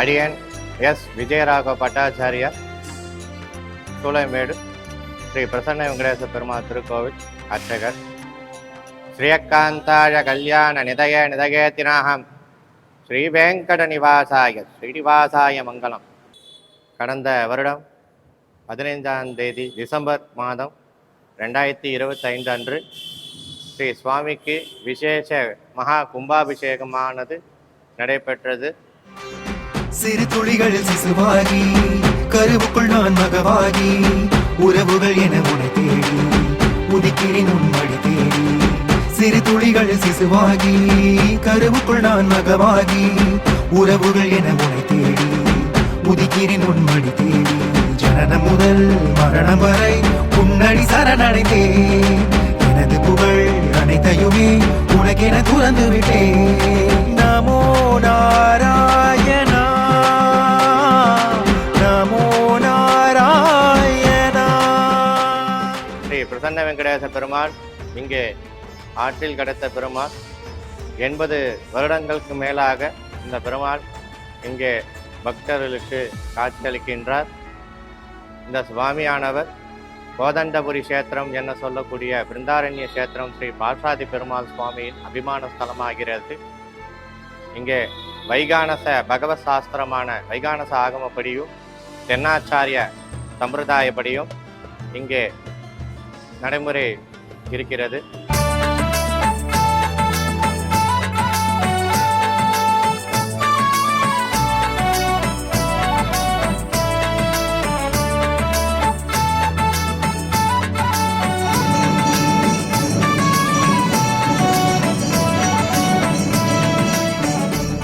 அடியன் எஸ் விஜயராக பட்டாச்சாரியா சூளைமேடு ஸ்ரீ பிரசன்ன வெங்கடேச பெருமாள் திருக்கோவில் அர்ச்சகர். ஸ்ரீயக்காந்தாய கல்யாண நிதய நிதயத்தினாகம் ஸ்ரீ வெங்கட நிவாசாய ஸ்ரீனிவாசாய மங்கலம் கடந்த வருடம் பதினைந்தாம் தேதி டிசம்பர் மாதம் ரெண்டாயிரத்தி இருபத்தைந்து அன்று ஸ்ரீ சுவாமிக்கு விசேஷ மகா கும்பாபிஷேகமானது நடைபெற்றது. சிறு துளிகளில் சிசுவாகி கருவுக்குள் நான் மகவாகி உறவுகள் என உனை தேடி உதிக்கிறேன் உன் தேடி. சிறு துளிகள் சிசுவாகி கருவுக்குள் நான் மகவாகி உறவுகள் என உனை தேடி உதிக்கிறேன் உன்மடி தேடி. ஜனனம் முதல் மரணம் வரை உன்னடி சரணடைந்தேன். எனது புகழ் அனைத்தையுமே உனக்கென துறந்து விட்டேன். வெங்கடேச பெருமாள் இங்கே ஆற்றில் கிடைத்த பெருமாள் எண்பது வருடங்களுக்கு மேலாக இந்த பெருமாள் இங்கே பக்தர்களுக்கு காட்சியளிக்கின்றார். இந்த சுவாமியானவர் கோதண்டபுரி கஷேத்திரம் என சொல்லக்கூடிய பிருந்தாரண்ய கஷேத்திரம் ஸ்ரீ பாஷாதி பெருமாள் சுவாமியின் அபிமான ஸ்தலமாகிறது. இங்கே வைகானச பகவத் சாஸ்திரமான வைகானச ஆகமப்படியும் தென்னாச்சாரிய சம்பிரதாயப்படியும் இங்கே நடைமுறை இருக்கிறது.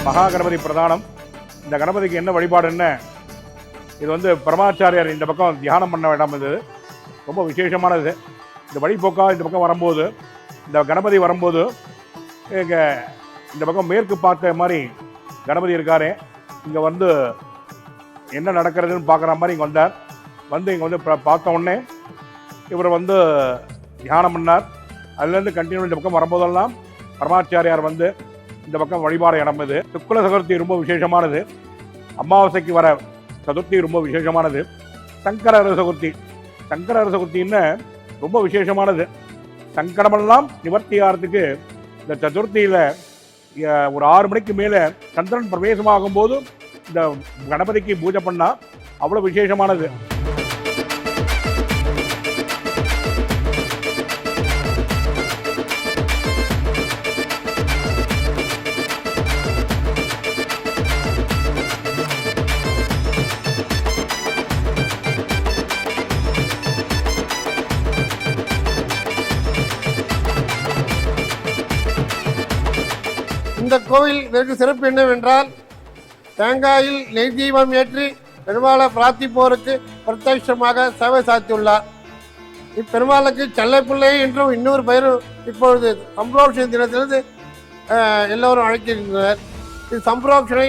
மகா கணபதி பிரதானம். இந்த கணபதிக்கு என்ன வழிபாடுன்னு இது வந்து பரமாச்சாரியார் இந்த பக்கம் தியானம் பண்ண வேண்டாம். இது ரொம்ப விசேஷமானது. இந்த வழிபோக்கா இந்த பக்கம் வரும்போது இந்த கணபதி வரும்போது இங்கே இந்த பக்கம் மேற்கு பார்த்த மாதிரி கணபதி இருக்காரு. இங்கே வந்து என்ன நடக்கிறதுன்னு பார்க்குற மாதிரி இங்கே வந்தார். வந்து இங்கே வந்து பார்த்த உடனே இவர் வந்து தியானம் பண்ணார். அதுலேருந்து கண்டினியூ இந்த பக்கம் வரும்போதெல்லாம் பரமாச்சாரியார் வந்து இந்த பக்கம் வழிபாடு இடம் இது. சுக்குல சதுர்த்தி ரொம்ப விசேஷமானது. அமாவாசைக்கு வர சதுர்த்தி ரொம்ப விசேஷமானது. சங்கர சதுர்த்தி. சங்கர சதுர்த்தின்னு ரொம்ப விசேஷமானது. சங்கடமெல்லாம் நிவர்த்தி ஆகிறதுக்கு இந்த சதுர்த்தியில் ஒரு ஆறு மணிக்கு மேலே சந்திரன் பிரவேசமாகும் போது இந்த கணபதிக்கு பூஜை பண்ணால் அவ்வளோ விசேஷமானது. இந்த கோவில் இதற்கு சிறப்பு என்னவென்றால் தேங்காயில் நெய் தீபம் ஏற்றி பெருமாளை பிரார்த்திப்போருக்கு பிரத்யட்சமாக சேவை சாத்தியுள்ளார். இப்பெருமாளுக்கு செல்லைப்பிள்ளை என்றும் இன்னொரு பெயரும் இப்பொழுது சம்பரோஷன் தினத்திலிருந்து எல்லோரும் அழைக்கின்றனர். இது சம்பரோஷனை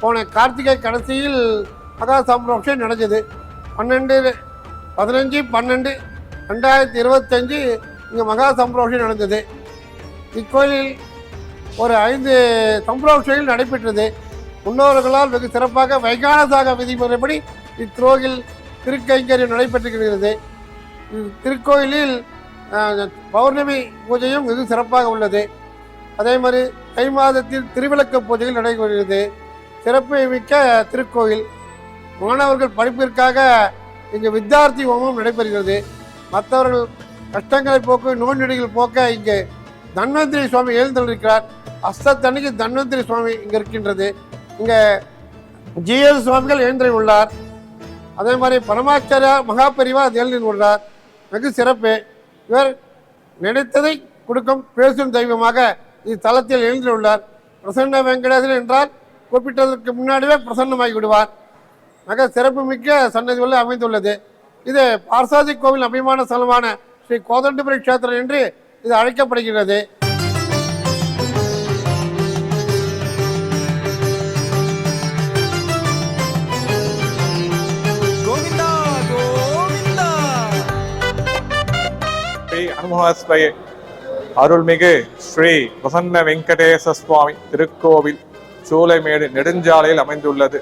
போன கார்த்திகை கடைசியில் மகா சம்பரோஷன் நடந்தது. பன்னெண்டு பதினஞ்சு பன்னெண்டு ரெண்டாயிரத்தி இருபத்தஞ்சு இங்கே மகா சம்பரோஷன் நடந்தது. இக்கோயிலில் ஒரு ஐந்து சம்பரோஷங்கள் நடைபெற்றது. முன்னோர்களால் வெகு சிறப்பாக வைகானசாக விதிமுறைப்படி இத்திரோகில் திருக்கைங்கரியம் நடைபெற்றுகிறது திருக்கோயிலில் பௌர்ணமி பூஜையும் வெகு சிறப்பாக உள்ளது. அதே மாதிரி தை மாதத்தில் திருவிளக்கு பூஜைகள் நடைபெறுகிறது. சிறப்பு மிக்க திருக்கோயில். மாணவர்கள் படிப்பிற்காக இங்கு வித்யார்த்தி ஹோமம் நடைபெறுகிறது. மற்றவர்கள் கஷ்டங்களை போக்க நோய் நொடிகள் போக்க இங்கே தன்வந்திரி சுவாமி எழுந்திருக்கிறார் அஸ்தத்தன்னைக்கு தன்வந்திரி சுவாமி இங்கே இருக்கின்றது. இங்கே ஜிஎஸ் சுவாமிகள் எழுந்திரி உள்ளார். அதே மாதிரி பரமாச்சாரியா மகாபெரிவா எழுதி உள்ளார். வெகு சிறப்பு. இவர் நினைத்ததை கொடுக்கும் பேசும் தெய்வமாக இத்தலத்தில் எழுந்துள்ளார் பிரசன்ன வெங்கடேசன் என்றால் கூப்பிட்டதற்கு முன்னாடியே பிரசன்னமாகி விடுவார். மிக சிறப்பு மிக்க சன்னதி உள்ள அமைந்துள்ளது. இது பார்சாதி கோவில் அபிமான ஸ்தலமான ஸ்ரீ கோதண்டபுரி கஷேத்திரம் என்று இது அழைக்கப்படுகிறது. கோவிந்தா கோவிந்தா. ஸ்ரீ அனுமஸ்தய அருள்மிகு ஸ்ரீ பிரசன்ன வெங்கடேச சுவாமி திருக்கோவில் சூளைமேடு நெடுஞ்சாலையில் அமைந்துள்ளது.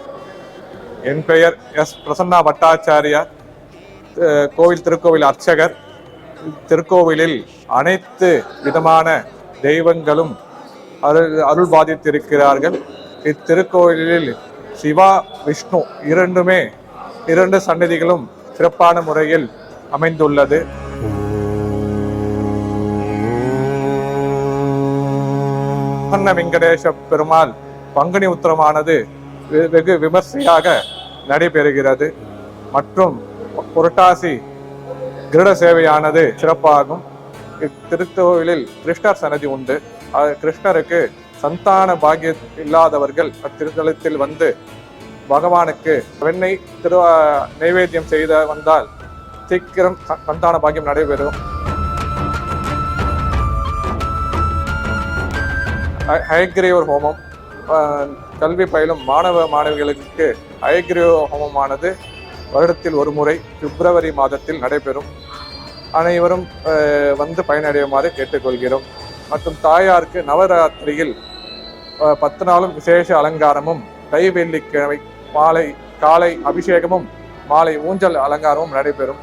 என் பெயர் எஸ் பிரசன்னா பட்டாச்சாரியார். கோவில் திருக்கோவில் அர்ச்சகர். திருக்கோவிலில் அனைத்து விதமான தெய்வங்களும் அருள் அருள் பாதித்திருக்கிறார்கள் இத்திருக்கோவிலில் சிவா விஷ்ணு இரண்டுமே இரண்டு சன்னதிகளும் சிறப்பான முறையில் அமைந்துள்ளது. பிரசன்ன வெங்கடேச பெருமாள் பங்குனி உத்திரமானது வெகு விமர்சையாக நடைபெறுகிறது. மற்றும் புரட்டாசி கிருட சேவையானது சிறப்பாகும். இத்திருக்கோவிலில் கிருஷ்ணர் சன்னதி உண்டு. கிருஷ்ணருக்கு சந்தான பாகிய இல்லாதவர்கள் அத்திருத்தலத்தில் வந்து பகவானுக்கு வெண்ணை திரு நைவேத்தியம் செய்த வந்தால் சீக்கிரம் ச- சந்தான பாக்கியம் நடைபெறும். ஹ- ஹயக்கிரீவர் ஹோமம் கல்வி பயிலும் மாணவ மாணவிகளுக்கு ஹயக்கிரீவ ஹோமமானது வருடத்தில் ஒரு முறை பிப்ரவரி மாதத்தில் நடைபெறும். அனைவரும் வந்து பயனடையுமாறு கேட்டுக்கொள்கிறோம். மற்றும் தாயாருக்கு நவராத்திரியில் பத்து நாளும் விசேஷ அலங்காரமும் தை வெள்ளிக்கிழமை மாலை காலை அபிஷேகமும் மாலை ஊஞ்சல் அலங்காரமும் நடைபெறும்.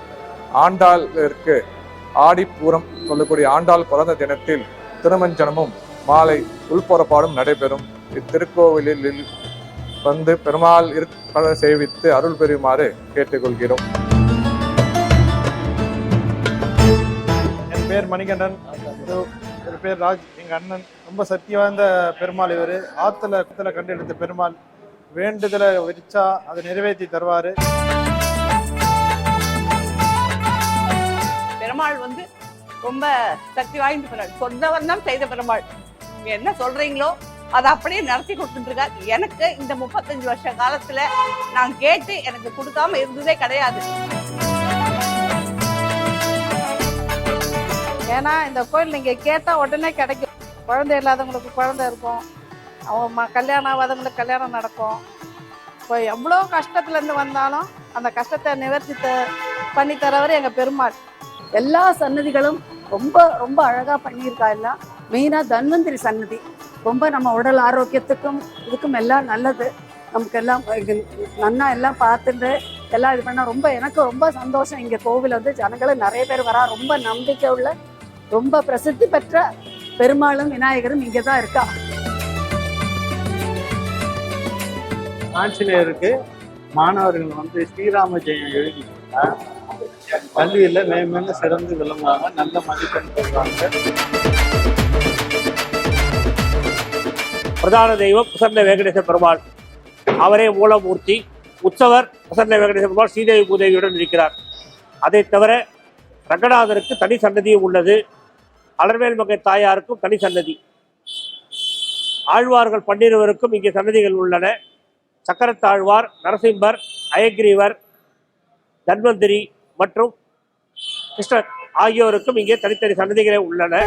ஆண்டாளிற்கு ஆடிப்பூரம் சொல்லக்கூடிய ஆண்டாள் பிறந்த தினத்தில் திருமஞ்சனமும் மாலை உள்புறப்பாடும் நடைபெறும். இத்திருக்கோவிலில் வந்து பெருமாள் இருப்பதை சேவித்து அருள் பெறுமாறு கேட்டுக்கொள்கிறோம். என் பேர் மணிகண்டன். ஒரு பேர் ராஜ் எங்க அண்ணன். ரொம்ப சக்தி வாய்ந்த பெருமாள் இவர். ஆத்துல குத்துல கண்டெடுத்த பெருமாள். வேண்டுதலை வச்சா அதை நிறைவேற்றி தருவாரு. பெருமாள் வந்து ரொம்ப சக்தி வாய்ந்த பெருமாள். சொன்னவர் தான் செய்த பெருமாள். என்ன சொல்றீங்களோ அதை அப்படியே நடத்தி கொடுத்துட்டுருக்கார். எனக்கு இந்த முப்பத்தஞ்சு வருஷ காலத்தில் நான் கேட்டு எனக்கு கொடுக்காம இருந்ததே கிடையாது. ஏன்னா இந்த கோயில் நீங்கள் கேட்டால் உடனே கிடைக்கும். குழந்தை இல்லாதவங்களுக்கு குழந்தை இருக்கும். அவங்க ம கல்யாணம் ஆகாதவங்களுக்கு கல்யாணம் நடக்கும். இப்போ எவ்வளோ கஷ்டத்துலேருந்து வந்தாலும் அந்த கஷ்டத்தை நிவர்த்தி த பண்ணி தரவர் எங்கள் பெருமாள். எல்லா சன்னதிகளும் ரொம்ப ரொம்ப அழகாக பண்ணியிருக்கா எல்லாம். மெயினாக தன்வந்திரி சன்னதி. ரொம்ப நம்ம உடல் ஆரோக்கியத்துக்கும் இதுக்கும் எல்லாம் நல்லது. நமக்கு எல்லாம் நன்னா எல்லாம் பார்த்துட்டு எல்லாம் இது பண்ணால் ரொம்ப எனக்கு ரொம்ப சந்தோஷம். இங்கே கோவில் வந்து ஜனங்களும் நிறைய பேர் வரா. ரொம்ப நம்பிக்கை உள்ள ரொம்ப பிரசித்தி பெற்ற பெருமாளும் விநாயகரும் இங்கே தான் இருக்கா. ஆஞ்சநேயருக்கு மாணவர்கள் வந்து ஸ்ரீராம ஜெயம் எழுதி கல்வியில மேம்பேலும் சிறந்து விளங்குவாங்க. நல்ல மதிப்பெண் பெறுவாங்க. பிரதான தெய்வம் பிரசன்ன வெங்கடேச பெருமாள். அவரே மூலமூர்த்தி. உற்சவர் பிரசன்ன வெங்கடேச பெருமாள் ஸ்ரீதேவி பூதேவியுடன் இருக்கிறார். அதை தவிர ரங்கநாதருக்கு தனி சன்னதியும் உள்ளது. அலர்வேல் மகை தாயாருக்கும் தனி சன்னதி. ஆழ்வார்கள் பன்னிருவருக்கும் இங்கே சன்னதிகள் உள்ளன. சக்கரத்தாழ்வார் நரசிம்பர் அயக்ரீவர் தன்வந்திரி மற்றும் கிருஷ்ணர் ஆகியோருக்கும் இங்கே தனித்தனி சன்னதிகளே உள்ளன.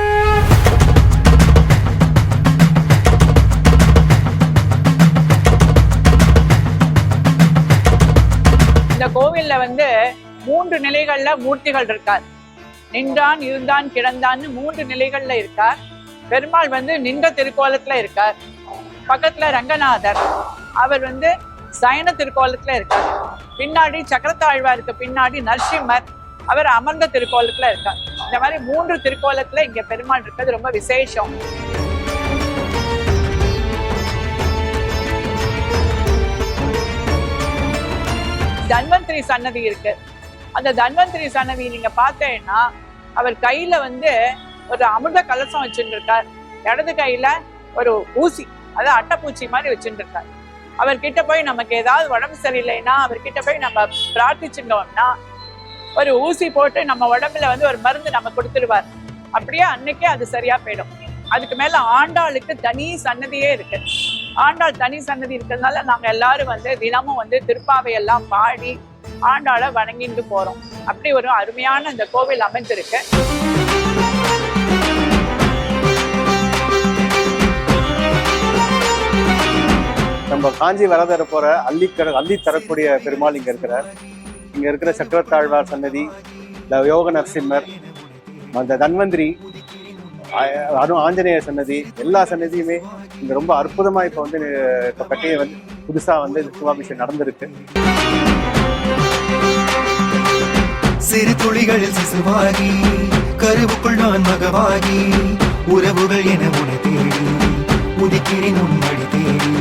இந்த கோவில்ல வந்து மூன்று நிலைகள்ல மூர்த்திகள் இருக்கார். நின்றான் இருந்தான் கிடந்தான்னு மூன்று நிலைகள்ல இருக்கார். பெருமாள் வந்து நின்ற திருக்கோலத்துல இருக்கார். பக்கத்துல ரங்கநாதர். அவர் வந்து சயன திருக்கோலத்துல இருக்கார். பின்னாடி சக்கரத்தாழ்வாருக்கு பின்னாடி நரசிம்மர். அவர் அமர்ந்த திருக்கோலத்துல இருக்கார். இந்த மாதிரி மூன்று திருக்கோலத்துல இங்க பெருமாள் இருக்கிறது ரொம்ப விசேஷம். தன்வந்திரி சன்னதி இருக்கு. அந்த தன்வந்திரி சன்னதி நீங்க பார்த்தேன்னா அவர் கையில வந்து ஒரு அமிர்த கலசம் வச்சுருக்கார் இடது கையில ஒரு ஊசி அதாவது அட்டைப்பூச்சி மாதிரி வச்சுருக்கார் அவர்கிட்ட போய் நமக்கு ஏதாவது உடம்பு சரியில்லைன்னா அவர்கிட்ட போய் நம்ம பிரார்த்திச்சுட்டோம்னா ஒரு ஊசி போட்டு நம்ம உடம்புல வந்து ஒரு மருந்து நம்ம கொடுத்துருவார். அப்படியே அன்னைக்கே அது சரியா போயிடும். அதுக்கு மேல ஆண்டாளுக்கு தனி சன்னதியே இருக்கு. ஆண்டாள் தனி சன்னதி இருக்கிறதுனால நாங்க எல்லாரும் வந்து தினமும் வந்து திருப்பாவை எல்லாம் பாடி ஆண்டாளை வணங்கிட்டு போறோம். அப்படி ஒரு அருமையான இந்த கோவில் அமைஞ்சிருக்கு நம்ம காஞ்சி வரதர போற அள்ளி கர அள்ளி தரக்கூடிய பெருமாள் இங்க இருக்கிறார். இங்க இருக்கிற சக்கரத்தாழ்வார் சன்னதி யோக நரசிம்மர் அந்த தன்வந்திரி அதுவும் அரு ஆஞ்சநேயர் சன்னதி எல்லா சன்னதியுமே இங்க ரொம்ப அற்புதமா இப்ப வந்து இப்ப கட்டிய வந்து புதுசா வந்து இந்த கும்பாபிஷேகம் நடந்திருக்கு. சிறு துளிகளில் சிசுவாகி கருவுக்குள் நான் மகவாகி உறவுகள் என உனை தேடி உதிக்கிறேன் உன்மடி தேடி.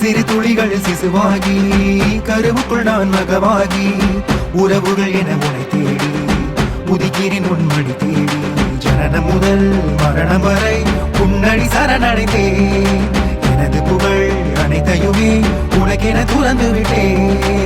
சிறு துளிகளில் சிசுவாகி கருவுக்குள் நான் மகவாகி உறவுகள் என உனை தேடி உதிக்கிறேன் உன்மடி தேடி. ஜனனம் முதல் மரணம் வரை உன்னடி சரணடைந்தேன். எனது புகழ் அனைத்தையுமே உனக்கென துறந்து விட்டேன்